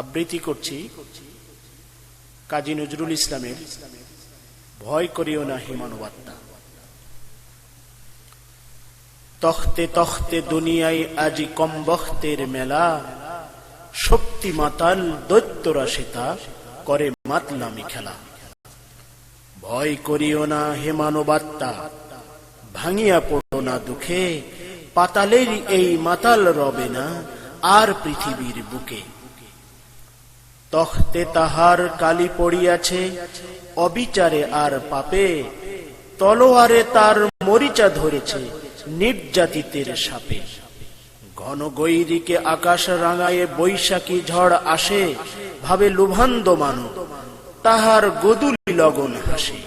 আবৃত্তি করছি কাজী নজরুল ইসলামের ভয় করিও না হিমানুবাত্তা। তখতে তখতে দুনিয়ায় আজি কম বখতের মেলা শক্তি মাতাল দৈত্যরা সেতা করে মাতলামি খেলা। ভয় করিও না হেমানুবাত্তা, ভাঙিয়া পড়ো না দুঃখে পাতালের এই মাতাল রবে না আর পৃথিবীর বুকে। তখতে তাহার কালি পড়িয়াছে, অবিচারে আর পাপে। তলোয়ারে তার মরিচা ধরেছে, নির্যাতিতের সাপে। ঘন গৈরিকে আকাশ রাঙায়ে বৈশাখী ঝড় আসে, ভাবে লুভান্দ মানব তাহার গদুলি লগন হাসে।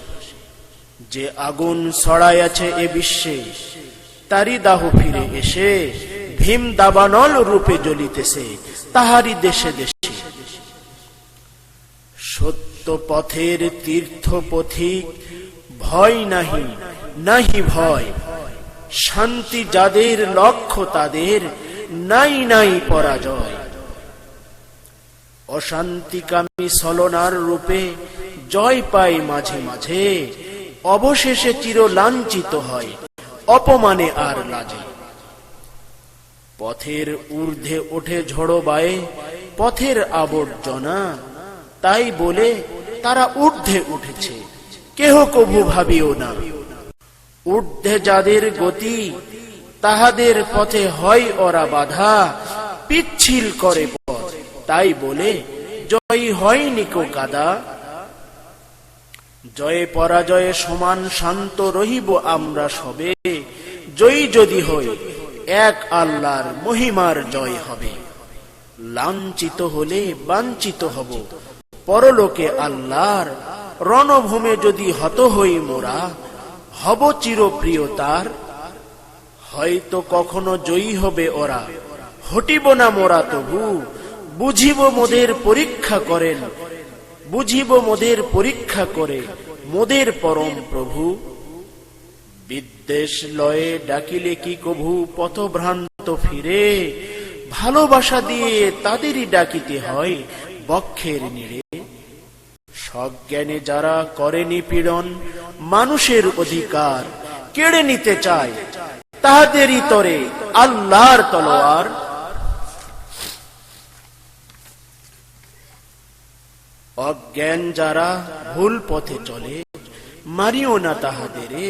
যে আগুন ছড়াইয়াছে এ বিশ্বে তারি দাহ ফিরে এসে, ভীম দাবানল রূপে জ্বলিতেছে তাহারি দেশে দেশে। সত্য পথের তীর্থ পথিক ভয় নাহি নাহি ভয়। শান্তি যাদের লক্ষ্য তাদের, নাই নাই পরাজয়। অশান্তিকামী সলনার রূপে জয় পায় মাঝে মাঝে, অবশেষে চির লাঞ্ছিত হয়, অপমানে আর লাজে। পথের ঊর্ধ্বে ওঠে ঝড়ো বায়ে, পথের আবর্জনা, তাই বলে তারা ঊর্ধ্বে উঠেছে। কেহ কভু ভাবিও না। ঊর্ধ্বে যাদের গতি, তাহাদের পথে হয় ওরা বাধা, পিচ্ছিল করে পথ। তাই বলে, জয় হয়নি কো কাদা জয়ে পরাজয়ে সমান শান্ত রহিব আমরা সবে। জয়ী যদি হই এক আল্লাহর মহিমার জয় হবে। লাঞ্ছিত হলে বাঞ্ছিত হব। পরলোকে আল্লাহর রণভূমে যদি হত হই মোরা, হব চিরপ্রিয় তার। হয়তো কখনো জয়ী হবে ওরা। হটিব না মোরা তবু, বুঝিব মোদের পরীক্ষা করেন। বুঝিব মোদের পরীক্ষা করে মোদের পরম প্রভু। বিদ্বেষ লয়ে ডাকিলে কি কভু পথভ্রান্ত ফিরে? ভালোবাসা দিয়ে তাদেরই ডাকিতে হয় বক্ষের নিড়ে। সজ্ঞানে যারা করে নিপীড়ন, মানুষের অধিকার কেড়ে নিতে চায়, তাহাদেরই তরে আল্লাহর তলোয়ার। অজ্ঞান যারা ভুল পথে চলে মারিও না তাহাদেরে।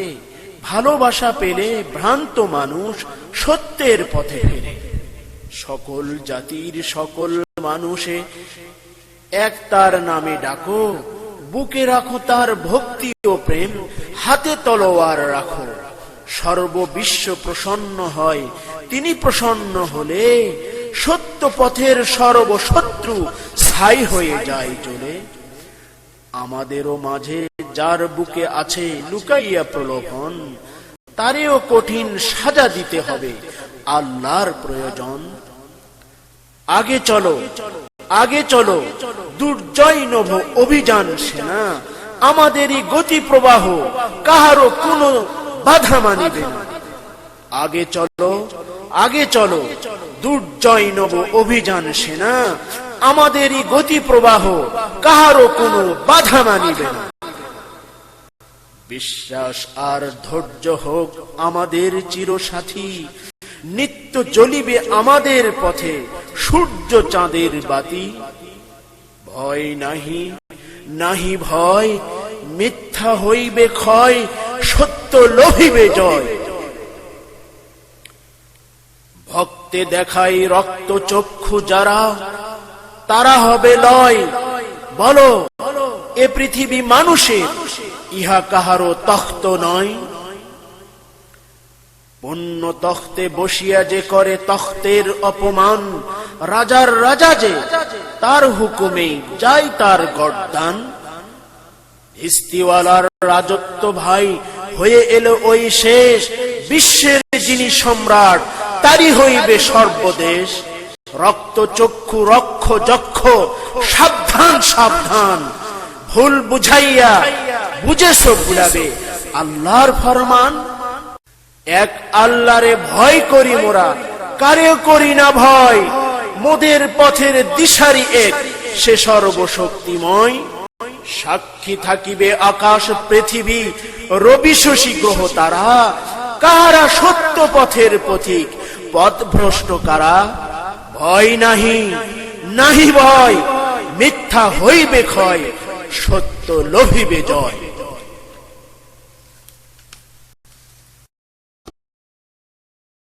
ভালোবাসা পেলে ভ্রান্ত মানুষ সত্যের পথে ফেরে। সকল জাতির সকল মানুষে এক তার নামে ডাকো, বুকে রাখো তার ভক্তি ও প্রেম, হাতে তলোয়ার রাখো। সর্ববিশ্ব প্রসন্ন হয়, তিনি প্রসন্ন হলে সত্য পথের সর্বশত্রু ছাই হয়ে যায় চলে আমাদেরও মাঝে যার বুকে আছে লুকাইয়া প্রলোভন, তারেও কঠিন সাজা দিতে হবে আল্লাহর প্রয়োজন। আগে চলো আগে চলো, দুর্জয় নভ অভিযান সেনা। আমাদেরই গতি প্রবাহ কাহারও কোনো বাধা মানিবে আগে চলো আগে চলো, দুর্জয় নব অভিযান সেনা। আমাদেরই গতি প্রবাহ কাহারও কোনো বাধা মানিবে না। বিশ্বাস আর ধৈর্য হোক আমাদের চিরসাথী। নিত্য জ্বলিবে আমাদের পথে। সূর্য চাঁদের বাতি। ভয় নাহি নাহি ভয়, মিথ্যা হইবে ক্ষয়, সত্য লোভিবে জয়। ভক্তে দেখাই রক্ত চক্ষু যারা, তারা হবে লয়। বলো, এ পৃথিবী মানুষের, ইহা কাহারও তখ্ত নয়। পণ্য তখ্তে বসিয়া যে করে তখ্তের অপমান রাজার রাজা যে, তার হুকুমে যাই তার গরদান। হিস্তিওয়ালার রাজত্ব ভাই হয়ে এলো ওই শেষ, বিশ্বের যিনি সম্রাট, তারই হইবে সর্বদেশ। রক্ত চক্ষু, রক্ষ, যক্ষ, সাবধান সাবধান। ভুল বুঝাইয়া বুঝেছ বুলাবে আল্লাহর ফরমান। এক আল্লাহরে ভয় করি মোরা কারে করি না ভয়। মোদের পথের দিশারি এক সে সর্বশক্তিময়। সাক্ষী থাকিবে আকাশ, পৃথিবী, রবি শশী গ্রহ তারা। কারা সত্য পথের পথিক পথভ্রষ্ট কারা? ভয় নাহি। নাহি ভয়। মিথ্যা হইবে ক্ষয়। সত্য লোভিবে জয়।